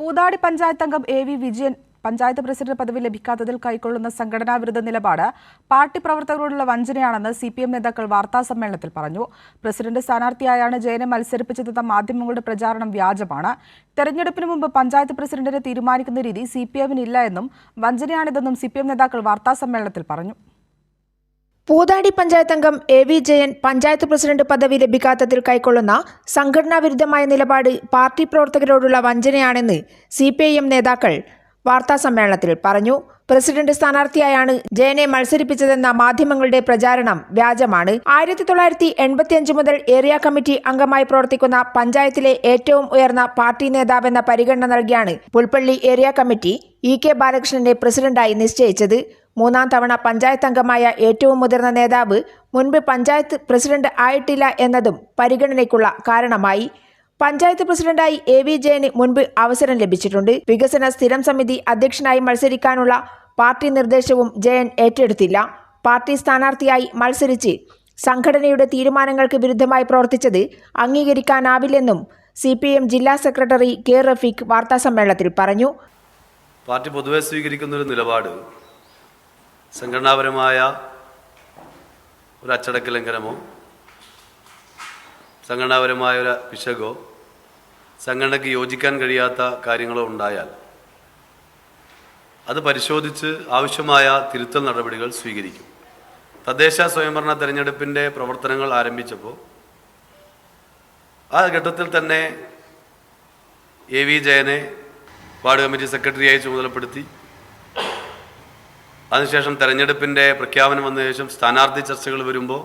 പൂതാടി പഞ്ചായത്ത് അംഗം A V Vijayan panchayat president പദവി ലഭിക്കാത്തതിൽ കൈക്കൊള്ളുന്ന സംഘടനാ വിരുദ്ധ നിലപാട് പാർട്ടി പ്രവർത്തകരോടുള്ള വഞ്ചനയാണെന്ന് സി പി എം നേതാക്കൾ വാർത്താസമ്മേളനത്തിൽ പറഞ്ഞു. പ്രസിഡന്റ് സ്ഥാനാർത്ഥിയായാണ് ജയനെ മത്സരിപ്പിച്ചതെന്ന മാധ്യമങ്ങളുടെ പ്രചാരണം വ്യാജമാണ്. തെരഞ്ഞെടുപ്പിന് മുമ്പ് പഞ്ചായത്ത് പ്രസിഡന്റിനെ തീരുമാനിക്കുന്ന രീതി സി പി എമ്മിനില്ല എന്നും വഞ്ചനയാണിതെന്നും സി പി എം നേതാക്കൾ വാർത്താസമ്മേളനത്തിൽ പറഞ്ഞു. പൂതാടി പഞ്ചായത്ത് അംഗം A V Jayan panchayat president പദവി ലഭിക്കാത്തതിൽ കൈക്കൊള്ളുന്ന സംഘടനാ വിരുദ്ധമായ നിലപാട് പാർട്ടി പ്രവർത്തകരോടുള്ള വഞ്ചനയാണെന്ന് സി പി ഐ എം നേതാക്കൾ വാർത്താസമ്മേളനത്തിൽ പറഞ്ഞു. പ്രസിഡന്റ് സ്ഥാനാർത്ഥിയായാണ് ജയനെ മത്സരിപ്പിച്ചതെന്ന മാധ്യമങ്ങളുടെ പ്രചാരണം വ്യാജമാണ്. ആയിരത്തി തൊള്ളായിരത്തി എൺപത്തിയഞ്ച് മുതൽ ഏരിയ കമ്മിറ്റി അംഗമായി പ്രവർത്തിക്കുന്ന പഞ്ചായത്തിലെ ഏറ്റവും ഉയർന്ന പാർട്ടി നേതാവെന്ന പരിഗണന നൽകിയാണ് Pulpally area committee E K ബാലകൃഷ്ണനെ പ്രസിഡന്റായി നിശ്ചയിച്ചത്. മൂന്നാം തവണ പഞ്ചായത്ത് അംഗമായ ഏറ്റവും മുതിർന്ന നേതാവ് മുൻപ് പഞ്ചായത്ത് പ്രസിഡന്റ് ആയിട്ടില്ല എന്നതും പരിഗണനയ്ക്കുള്ള കാരണമായി. പഞ്ചായത്ത് പ്രസിഡന്റായി എ വി ജയന് മുൻപ് അവസരം ലഭിച്ചിട്ടുണ്ട്. വികസന സ്ഥിരം സമിതി അധ്യക്ഷനായി മത്സരിക്കാനുള്ള പാർട്ടി നിർദ്ദേശവും ജയൻ ഏറ്റെടുത്തില്ല. പാർട്ടി സ്ഥാനാർത്ഥിയായി മത്സരിച്ച് സംഘടനയുടെ തീരുമാനങ്ങൾക്ക് വിരുദ്ധമായി പ്രവർത്തിച്ചത് അംഗീകരിക്കാനാവില്ലെന്നും സി പി എം ജില്ലാ സെക്രട്ടറി കെ റഫീഖ് വാർത്താസമ്മേളനത്തിൽ പറഞ്ഞു. പാർട്ടി പൊതുവെ സ്വീകരിക്കുന്ന ഒരു നിലപാട് സംഘടനാപരമായ ഒരു അച്ചടക്ക ലംഘനമോ? സംഘടനാപരമായ ഒരു പിശകോ? സംഘടനയ്ക്ക് യോജിക്കാൻ കഴിയാത്ത കാര്യങ്ങളോ ഉണ്ടായാൽ അത് പരിശോധിച്ച് ആവശ്യമായ തിരുത്തൽ നടപടികൾ സ്വീകരിക്കും. തദ്ദേശ സ്വയംഭരണ തെരഞ്ഞെടുപ്പിന്റെ പ്രവർത്തനങ്ങൾ ആരംഭിച്ചപ്പോൾ ആ ഘട്ടത്തിൽ തന്നെ എ വി ജയനെ വാർഡ് കമ്മിറ്റി സെക്രട്ടറിയായി ചുമതലപ്പെടുത്തി അതിനുശേഷം തെരഞ്ഞെടുപ്പിന്റെ പ്രഖ്യാപനം വന്ന ശേഷം സ്ഥാനാർത്ഥി ചർച്ചകൾ വരുമ്പോൾ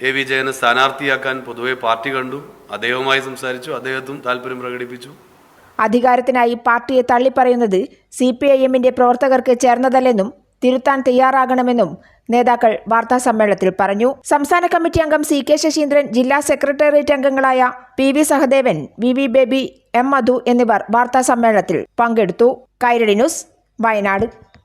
എ വി ജയനെ സ്ഥാനാർത്ഥിയാക്കാൻ പൊതുവെ പാർട്ടി കണ്ടു അദ്ദേഹവുമായി സംസാരിച്ചു അദ്ദേഹത്തും താല്പര്യം പ്രകടിപ്പിച്ചു. അധികാരത്തിനായി പാർട്ടിയെ തള്ളിപ്പറയുന്നത് സി പി ഐ എമ്മിന്റെ പ്രവർത്തകർക്ക് ചേർന്നതല്ലെന്നും തിരുത്താൻ തയ്യാറാകണമെന്നും നേതാക്കൾ വാർത്താ സമ്മേളനത്തിൽ പറഞ്ഞു. സംസ്ഥാന കമ്മിറ്റി അംഗം സി കെ ശശീന്ദ്രൻ ജില്ലാ സെക്രട്ടേറിയറ്റ് അംഗങ്ങളായ P V Sahadevan V V Baby M Madhu എന്നിവർ വാർത്താ സമ്മേളനത്തിൽ പങ്കെടുത്തു. കൈരളി ന്യൂസ് വയനാട്